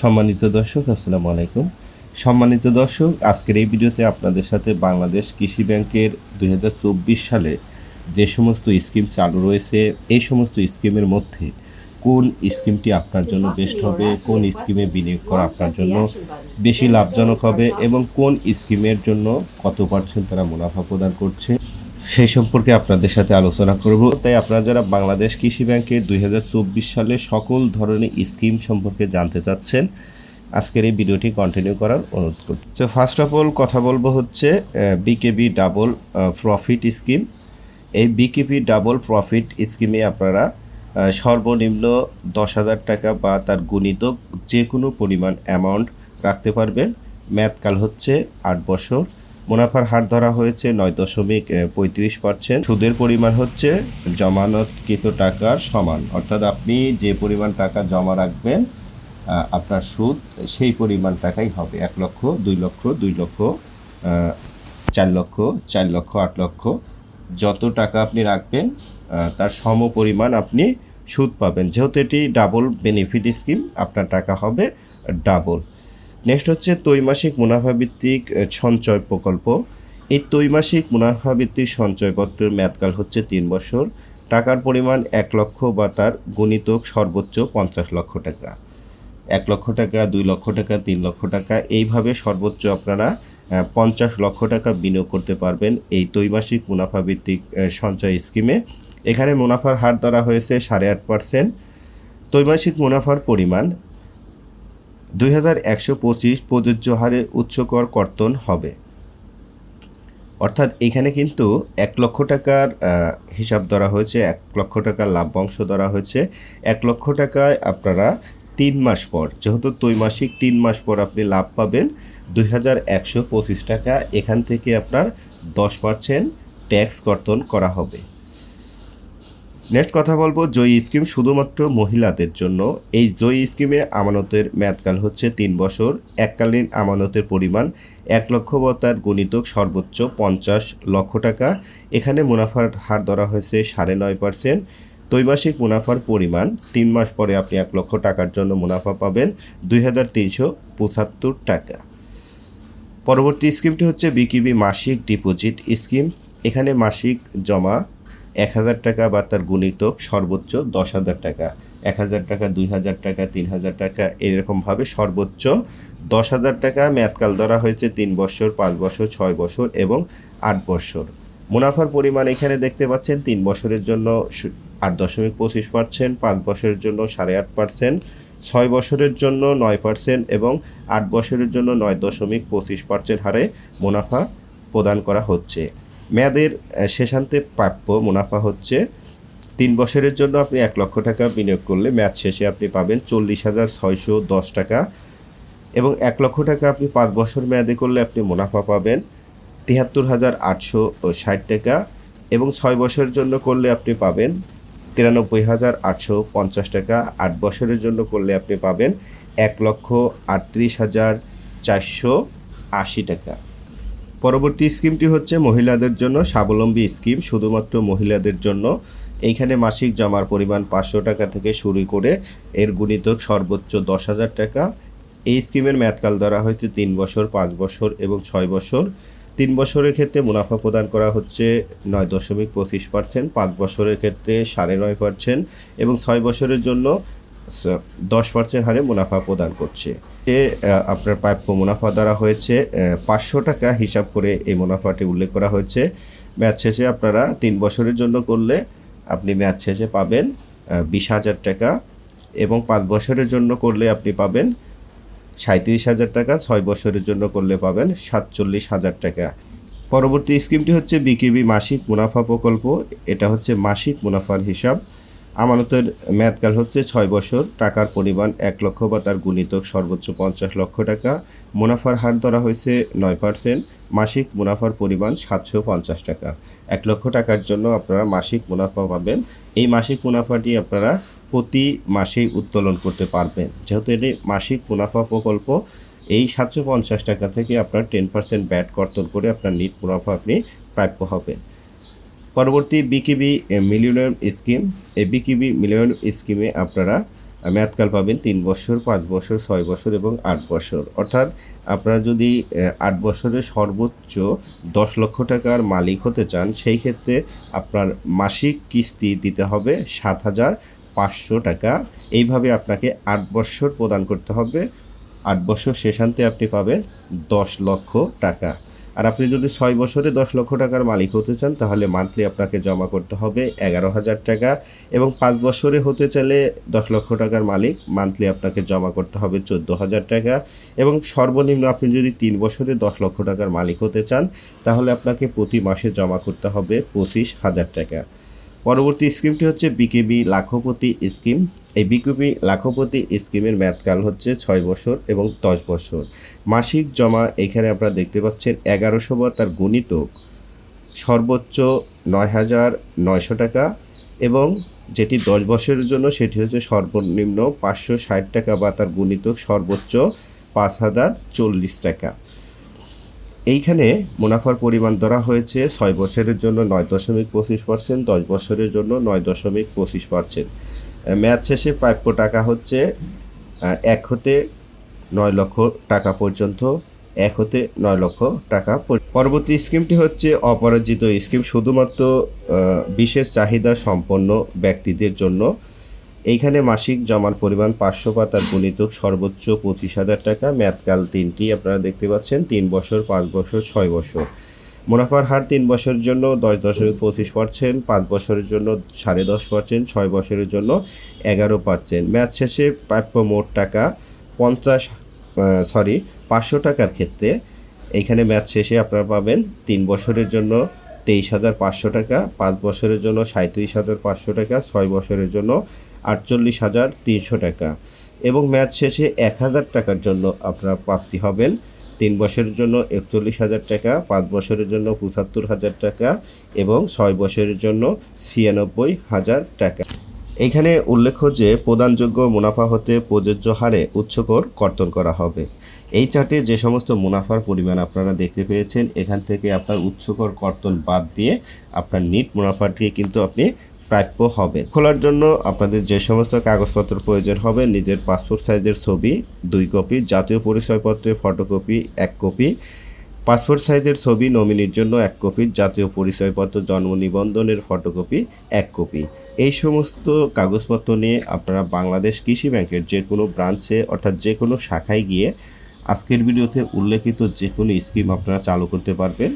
সম্মানিত দর্শক, আসসালামু আলাইকুম। সম্মানিত দর্শক, আজকের এই ভিডিওতে আপনাদের সাথে বাংলাদেশ কৃষি ব্যাংকের দু হাজার চব্বিশ সালে যে সমস্ত স্কিম চালু রয়েছে, এই সমস্ত স্কিমের মধ্যে কোন স্কিমটি আপনার জন্য বেস্ট হবে, কোন স্কিমে বিনিয়োগ করা আপনার জন্য বেশি লাভজনক হবে এবং কোন স্কিমের জন্য কত পার্সেন্ট তারা মুনাফা প্রদান করছে সেই সম্পর্কে আপনাদের সাথে আলোচনা করব। তাই আপনারা যারা বাংলাদেশ কৃষি ব্যাংকের দুই সালে সকল ধরনের স্কিম সম্পর্কে জানতে চাচ্ছেন, আজকের এই ভিডিওটি কন্টিনিউ করার অনুরোধ করছি। তো ফার্স্ট অফ অল কথা বলব হচ্ছে বিকেবি ডাবল প্রফিট স্কিম এই বিকেপি ডাবল প্রফিট স্কিমে আপনারা সর্বনিম্ন দশ হাজার টাকা বা তার গুণিতক যে কোনো পরিমাণ অ্যামাউন্ট রাখতে পারবেন। ম্যাথকাল হচ্ছে আট বছর। মুনাফার হার ধরা হয়েছে নয় দশমিক পঁয়ত্রিশ পার্সেন্ট সুদের পরিমাণ হচ্ছে জমানতকৃত টাকার সমান। অর্থাৎ আপনি যে পরিমাণ টাকা জমা রাখবেন আপনার সুদ, সেই পরিমাণ টাকাই হবে। এক লক্ষ, দুই লক্ষ দুই লক্ষ চার লক্ষ চার লক্ষ, আট লক্ষ। যত টাকা আপনি রাখবেন তার সম পরিমাণ আপনি সুদ পাবেন। যেহেতু এটি ডাবল বেনিফিট স্কিম আপনার টাকা হবে ডাবল নেক্সট হচ্ছে ত্রৈমাসিক মুনাফাভিত্তিক সঞ্চয় প্রকল্প। এই ত্রৈমাসিক মুনাফাভিত্তিক সঞ্চয়পত্রের মেয়াদকাল হচ্ছে তিন বছর। টাকার পরিমাণ এক লক্ষ বা তার গণিতক সর্বোচ্চ পঞ্চাশ লক্ষ টাকা। এক লক্ষ টাকা, দুই লক্ষ টাকা, তিন লক্ষ টাকা, এইভাবে সর্বোচ্চ আপনারা পঞ্চাশ লক্ষ টাকা বিনিয়োগ করতে পারবেন এই ত্রৈমাসিক মুনাফা ভিত্তিক সঞ্চয় স্কিমে। এখানে মুনাফার হার ধরা হয়েছে সাড়ে আট পার্সেন্ট। ত্রৈমাসিক মুনাফার পরিমাণ দুই হাজার একশো পঁচিশ প্রযোজ্য হারে উচ্চকর কর্তন হবে। অর্থাৎ এখানে কিন্তু এক লক্ষ টাকার হিসাব ধরা হয়েছে, এক লক্ষ টাকার লাভ্যাংশ ধরা হয়েছে। এক লক্ষ টাকায় আপনারা তিন মাস পর, যেহেতু ত্রৈমাসিক তিন মাস পর আপনি লাভ পাবেন, দুই হাজার একশো পঁচিশ টাকা এখান থেকে আপনার দশ পার্সেন্ট ট্যাক্স কর্তন করা হবে। নেক্সট কথা বলব, জয়ী স্কিম শুধুমাত্র মহিলাদের জন্য। এই জয়ী স্কিমে আমানতের মেয়াদকাল হচ্ছে তিন বছর। এককালীন আমানতের পরিমাণ এক লক্ষ বা তার গণিতক সর্বোচ্চ পঞ্চাশ লক্ষ টাকা। এখানে মুনাফার হার ধরা হয়েছে সাড়ে নয় পার্সেন্ট। ত্রৈমাসিক মুনাফার পরিমাণ তিন মাস পরে আপনি এক লক্ষ টাকার জন্য মুনাফা পাবেন দুই হাজার তিনশো পঁচাত্তর টাকা। পরবর্তী স্কিমটি হচ্ছে বিকিবি মাসিক ডিপোজিট স্কিম। এখানে মাসিক জমা এক হাজার টাকা বা তার গুণিতক সর্বোচ্চ দশ হাজার টাকা। এক হাজার টাকা, দুই হাজার টাকা, তিন হাজার টাকা, এরকমভাবে সর্বোচ্চ দশ হাজার টাকা মেয়াদকাল ধরা হয়েছে তিন বছর, পাঁচ বছর, ছয় বছর এবং আট বছর। মুনাফার পরিমাণ এখানে দেখতে পাচ্ছেন তিন বছরের জন্য আট দশমিক পঁচিশ পার্সেন্ট, পাঁচ বছরের জন্য সাড়ে আট পার্সেন্ট, ছয় বছরের জন্য নয় পার্সেন্ট এবং আট বছরের জন্য নয় দশমিক পঁচিশ পার্সেন্ট হারে মুনাফা প্রদান করা হচ্ছে। মেয়াদের শেষান্তে প্রাপ্য মুনাফা হচ্ছে তিন বছরের জন্য আপনি এক লক্ষ টাকা বিনিয়োগ করলে মেয়াদ শেষে আপনি পাবেন চল্লিশ হাজার ছয়শো দশ টাকা এবং এক লক্ষ টাকা আপনি পাঁচ বছর মেয়াদে করলে আপনি মুনাফা পাবেন তিয়াত্তর হাজার আটশো ষাট টাকা এবং ছয় বছরের জন্য করলে আপনি পাবেন তিরানব্বই হাজার আটশো পঞ্চাশ টাকা। আট বছরের জন্য করলে আপনি পাবেন এক লক্ষ আটত্রিশ হাজার চারশো আশি টাকা। পরবর্তী স্কিমটি হচ্ছে মহিলাদের জন্য স্বাবলম্বী স্কিম, শুধুমাত্র মহিলাদের জন্য। এইখানে মাসিক জমার পরিমাণ পাঁচশো টাকা থেকে শুরু করে এর গুণিতক সর্বোচ্চ দশ হাজার টাকা। এই স্কিমের মেয়াদকাল ধরা হয়েছে তিন বছর, পাঁচ বছর এবং ছয় বছর। তিন বছরের ক্ষেত্রে মুনাফা প্রদান করা হচ্ছে নয় দশমিক পঁচিশ পার্সেন্ট, পাঁচ বছরের ক্ষেত্রে সাড়ে নয় পার্সেন্ট এবং ছয় বছরের জন্য দশ পার্সেন্ট হারে মুনাফা প্রদান করছে। এ আপনার প্রাপ্য মুনাফা দ্বারা হয়েছে পাঁচশো টাকা হিসাব করে এই মুনাফাটি উল্লেখ করা হয়েছে। ম্যাচ শেষে আপনারা তিন বছরের জন্য করলে আপনি ম্যাচ শেষে পাবেন বিশ হাজার টাকা এবং পাঁচ বছরের জন্য করলে আপনি পাবেন সাঁত্রিশ হাজার টাকা, ছয় বছরের জন্য করলে পাবেন সাতচল্লিশ হাজার টাকা। পরবর্তী স্কিমটি হচ্ছে বিকেবি মাসিক মুনাফা প্রকল্প। এটা হচ্ছে মাসিক মুনাফার হিসাব। আমানতের মেয়াদকাল হচ্ছে ছয় বছর। টাকার পরিমাণ এক লক্ষ বা তার গুণিতক সর্বোচ্চ পঞ্চাশ লক্ষ টাকা। মুনাফার হার ধরা হয়েছে নয় পার্সেন্ট। মাসিক মুনাফার পরিমাণ সাতশো পঞ্চাশ টাকা। এক লক্ষ টাকার জন্য আপনারা মাসিক মুনাফা পাবেন। এই মাসিক মুনাফাটি আপনারা প্রতি মাসেই উত্তোলন করতে পারবেন। যেহেতু এটি মাসিক মুনাফা প্রকল্প, এই সাতশো পঞ্চাশ টাকা থেকে আপনার টেন পার্সেন্ট ব্যাট কর্তন করে আপনার নিট মুনাফা আপনি প্রাপ্য হবেন। পরবর্তী বিকিবি মিলিয়নিয়ার স্কিম, এই বিকিবি, মিলিয়ন স্কিমে আপনারা মেয়াদকাল পাবেন তিন বছর, পাঁচ বছর, ছয় বছর এবং আট বছর। অর্থাৎ আপনারা যদি আট বছরের সর্বোচ্চ দশ লক্ষ টাকার মালিক হতে চান, সেই ক্ষেত্রে আপনার মাসিক কিস্তি দিতে হবে সাত হাজার পাঁচশো টাকা। এইভাবে আপনাকে আট বছর প্রদান করতে হবে। আট বছর শেষান্তে আপনি পাবেন দশ লক্ষ টাকা। আর আপনি যদি ছয় বছরে দশ লক্ষ টাকার মালিক হতে চান, তাহলে মান্থলি আপনাকে জমা করতে হবে এগারো হাজার টাকা এবং পাঁচ বছরে হতে চাইলে দশ লক্ষ টাকার মালিক মান্থলি আপনাকে জমা করতে হবে চোদ্দ হাজার টাকা এবং সর্বনিম্ন আপনি যদি তিন বছরে দশ লক্ষ টাকার মালিক হতে চান, তাহলে আপনাকে প্রতি মাসে জমা করতে হবে পঁচিশ হাজার টাকা। পরবর্তী স্কিমটি হচ্ছে বিকেবি লাখপতি স্কিম। এই বিকেবি লাখপতি স্কিমের মেয়াদকাল হচ্ছে ছয় বছর এবং দশ বছর। মাসিক জমা এখানে আপনারা দেখতে পাচ্ছেন এগারোশো বা তার গণিতক সর্বোচ্চ নয় হাজার নয়শো টাকা এবং যেটি দশ বছরের জন্য সেটি হচ্ছে সর্বনিম্ন পাঁচশো ষাট টাকা বা তার গুণিতক সর্বোচ্চ পাঁচ হাজার চল্লিশ টাকা। এইখানে মুনাফার পরিমাণ ধরা হয়েছে ছয় বছরের জন্য নয় দশমিক পঁচিশ পার্সেন্ট, দশ বছরের জন্য নয় দশমিক পঁচিশ পার্সেন্ট। ম্যাচ শেষে প্রাপ্য টাকা হচ্ছে এক হতে নয় লক্ষ টাকা পর্যন্ত, এক হতে নয় লক্ষ টাকা পরবর্তী স্কিমটি হচ্ছে অপরাজিত স্কিম, শুধুমাত্র বিশেষ চাহিদা সম্পন্ন ব্যক্তিদের জন্য এইখানে মাসিক জমার পরিমাণ পাঁচশো পাতার গুণিতক সর্বোচ্চ পঁচিশ হাজার টাকা। ম্যাথকাল তিনটি আপনারা দেখতে পাচ্ছেন, তিন বছর, পাঁচ বছর, ছয় বছর। মুনাফার হার তিন বছরের জন্য দশ দশমিক পঁচিশ পার্সেন্ট, পাঁচ বছরের জন্য সাড়ে দশ পার্সেন্ট, ছয় বছরের জন্য এগারো পার্সেন্ট। ম্যাচ শেষে প্রাপ্য মোট টাকা পঞ্চাশ সরি পাঁচশো টাকার ক্ষেত্রে এইখানে ম্যাচ শেষে আপনারা পাবেন তিন বছরের জন্য তেইশ হাজার পাঁচশো টাকা, পাঁচ বছরের জন্য সাঁত্রিশ হাজার পাঁচশো টাকা, ছয় বছরের জন্য আটচল্লিশ হাজার তিনশো টাকা। এবং ম্যাচ শেষে এক হাজার টাকার জন্য আপনার প্রাপ্তি হবেন। তিন বছরের জন্য একচল্লিশ হাজার টাকা, পাঁচ বছরের জন্য পঁচাত্তর হাজার টাকা এবং ছয় বছরের জন্য ছিয়ানব্বই হাজার টাকা। এখানে উল্লেখ্য যে প্রদানযোগ্য মুনাফা হতে প্রযোজ্য হারে উচ্চকর কর্তন করা হবে। এই চার্টে যে সমস্ত মুনাফার পরিমাণ আপনারা দেখতে পেয়েছেন, এখান থেকে আপনার উচ্চকর কর্তন বাদ দিয়ে আপনার নিট মুনাফাটি কিন্তু আপনি প্রাপ্য হবে খোলার জন্য আপনাদের যে সমস্ত কাগজপত্র প্রয়োজন হবে, নিজের পাসপোর্ট সাইজের ছবি, দুই কপি, জাতীয় পরিচয়পত্রের ফটোকপি, এক কপি, পাসপোর্ট সাইজের ছবি নমিনির জন্য এক কপি, জাতীয় পরিচয়পত্র, জন্ম নিবন্ধনের ফটোকপি, এক কপি। এই সমস্ত কাগজপত্র নিয়ে আপনারা বাংলাদেশ কৃষি ব্যাংকের যে কোনো ব্রাঞ্চে অর্থাৎ যে কোনো শাখায় গিয়ে আজকের ভিডিওতে উল্লেখিত যে কোনো স্কিম আপনারা চালু করতে পারবেন।